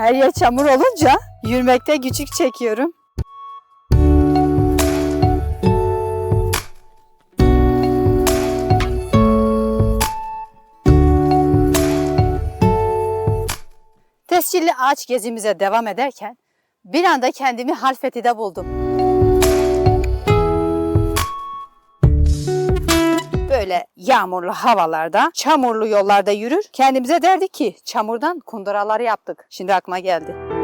Her yer çamur olunca yürümekte güçlük çekiyorum. Tescilli ağaç gezimize devam ederken bir anda kendimi Halfeti'de buldum. Böyle yağmurlu havalarda, çamurlu yollarda yürür. Kendimize derdik ki çamurdan kunduralar yaptık. Şimdi aklıma geldi.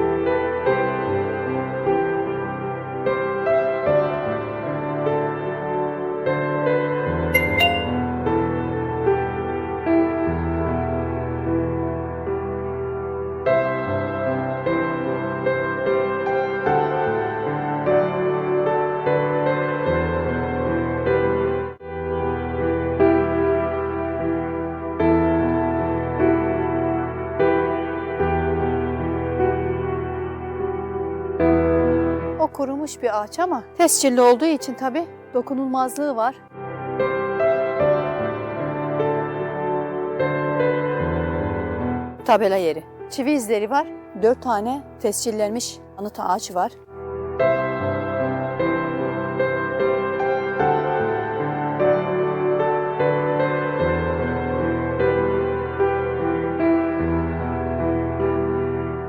Kurumuş bir ağaç ama tescilli olduğu için tabii dokunulmazlığı var. Tabela yeri. Çivi izleri var. Dört tane tescillenmiş anıt ağaç var.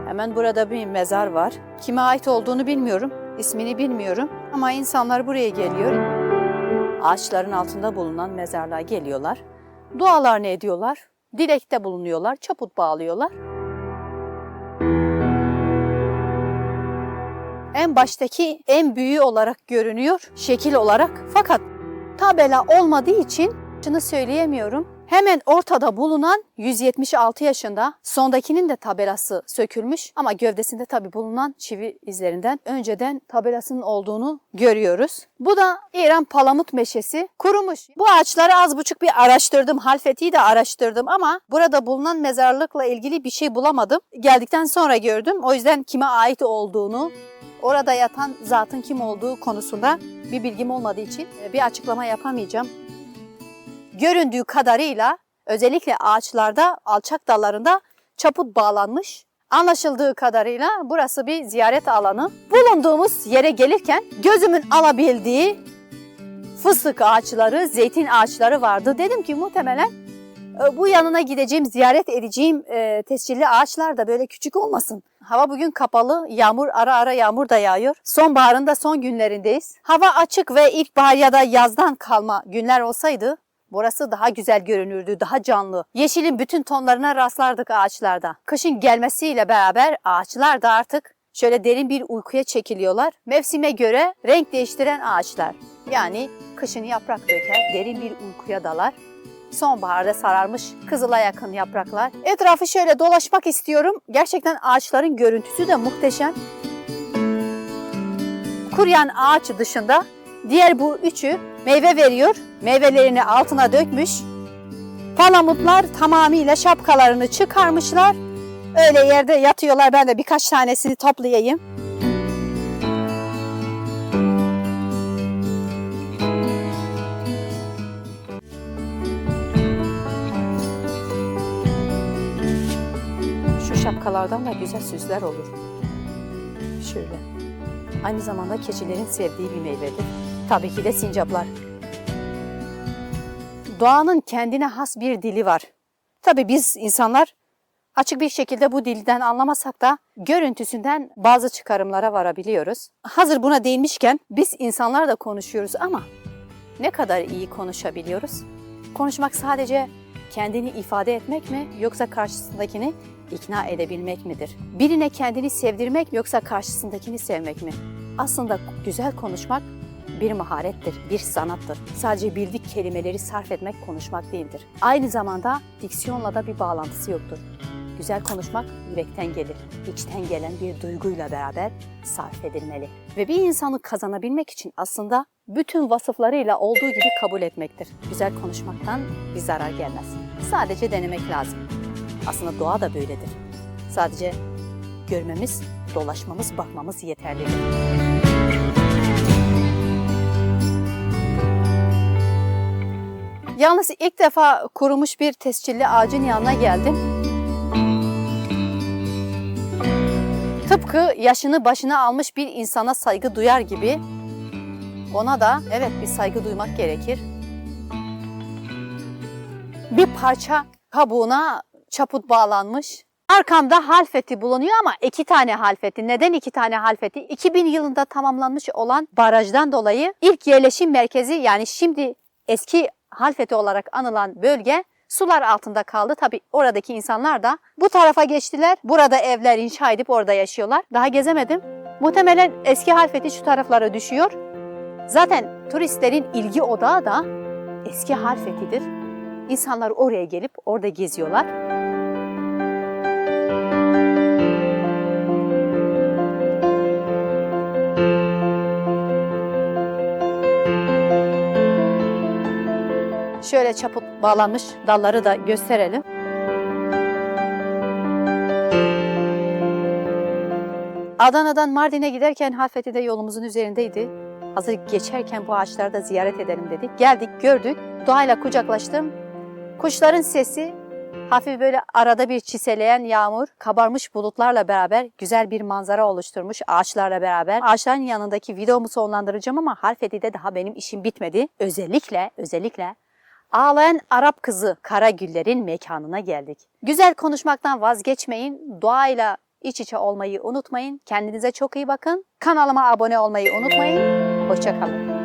Hemen burada bir mezar var. Kime ait olduğunu bilmiyorum, ismini bilmiyorum ama insanlar buraya geliyor. Ağaçların altında bulunan mezarlığa geliyorlar. Dualarını ediyorlar, dilekte bulunuyorlar, çaput bağlıyorlar. En baştaki en büyüğü olarak görünüyor, şekil olarak. Fakat tabela olmadığı için şunu söyleyemiyorum. Hemen ortada bulunan 176 yaşında, sondakinin de tabelası sökülmüş ama gövdesinde tabi bulunan çivi izlerinden önceden tabelasının olduğunu görüyoruz. Bu da İran palamut meşesi kurumuş. Bu ağaçları az buçuk bir araştırdım, halfetiyi de araştırdım ama burada bulunan mezarlıkla ilgili bir şey bulamadım. Geldikten sonra gördüm. O yüzden kime ait olduğunu, orada yatan zatın kim olduğu konusunda bir bilgim olmadığı için bir açıklama yapamayacağım göründüğü kadarıyla özellikle ağaçlarda alçak dallarında çaput bağlanmış. Anlaşıldığı kadarıyla burası bir ziyaret alanı. Bulunduğumuz yere gelirken gözümün alabildiği fıstık ağaçları, zeytin ağaçları vardı. Dedim ki muhtemelen e, bu yanına gideceğim, ziyaret edeceğim e, tescilli ağaçlar da böyle küçük olmasın. Hava bugün kapalı, yağmur ara ara yağmur da yağıyor. Sonbaharın da son günlerindeyiz. Hava açık ve ilkbahar ya da yazdan kalma günler olsaydı Burası daha güzel görünürdü, daha canlı. Yeşilin bütün tonlarına rastlardık ağaçlarda. Kışın gelmesiyle beraber ağaçlar da artık şöyle derin bir uykuya çekiliyorlar. Mevsime göre renk değiştiren ağaçlar. Yani kışın yaprak döker, derin bir uykuya dalar. Sonbaharda sararmış kızıla yakın yapraklar. Etrafı şöyle dolaşmak istiyorum. Gerçekten ağaçların görüntüsü de muhteşem. Kuruyan ağaç dışında diğer bu üçü meyve veriyor. Meyvelerini altına dökmüş. Palamutlar tamamıyla şapkalarını çıkarmışlar. Öyle yerde yatıyorlar. Ben de birkaç tanesini toplayayım. Şu şapkalardan da güzel süsler olur. Şöyle. Aynı zamanda keçilerin sevdiği bir meyvedir. Tabii ki de sincaplar. Doğanın kendine has bir dili var. Tabii biz insanlar açık bir şekilde bu dilden anlamasak da görüntüsünden bazı çıkarımlara varabiliyoruz. Hazır buna değinmişken biz insanlar da konuşuyoruz ama ne kadar iyi konuşabiliyoruz? Konuşmak sadece kendini ifade etmek mi yoksa karşısındakini ikna edebilmek midir? Birine kendini sevdirmek yoksa karşısındakini sevmek mi? Aslında güzel konuşmak bir maharettir, bir sanattır. Sadece bildik kelimeleri sarf etmek konuşmak değildir. Aynı zamanda diksiyonla da bir bağlantısı yoktur. Güzel konuşmak yürekten gelir, içten gelen bir duyguyla beraber sarf edilmeli. Ve bir insanı kazanabilmek için aslında bütün vasıflarıyla olduğu gibi kabul etmektir. Güzel konuşmaktan bir zarar gelmez. Sadece denemek lazım. Aslında doğa da böyledir. Sadece görmemiz, dolaşmamız, bakmamız yeterlidir. Yalnız ilk defa kurumuş bir tescilli ağacın yanına geldim. Tıpkı yaşını başına almış bir insana saygı duyar gibi ona da evet bir saygı duymak gerekir. Bir parça kabuğuna çaput bağlanmış. Arkamda halfeti bulunuyor ama iki tane halfeti. Neden iki tane halfeti? 2000 yılında tamamlanmış olan barajdan dolayı ilk yerleşim merkezi yani şimdi eski halfeti olarak anılan bölge sular altında kaldı. Tabi oradaki insanlar da bu tarafa geçtiler. Burada evler inşa edip orada yaşıyorlar. Daha gezemedim. Muhtemelen eski halfeti şu taraflara düşüyor. Zaten turistlerin ilgi odağı da eski halfetidir. İnsanlar oraya gelip orada geziyorlar. Şöyle çaput bağlanmış dalları da gösterelim. Adana'dan Mardin'e giderken Halfeti'de yolumuzun üzerindeydi. Hazır geçerken bu ağaçları da ziyaret edelim dedik. Geldik, gördük. Doğayla kucaklaştım. Kuşların sesi, hafif böyle arada bir çiseleyen yağmur, kabarmış bulutlarla beraber güzel bir manzara oluşturmuş ağaçlarla beraber. Ağaçların yanındaki videomu sonlandıracağım ama Halfeti'de daha benim işim bitmedi. Özellikle, özellikle Ağlayan Arap kızı Karagüller'in mekanına geldik. Güzel konuşmaktan vazgeçmeyin. Doğayla iç içe olmayı unutmayın. Kendinize çok iyi bakın. Kanalıma abone olmayı unutmayın. Hoşçakalın.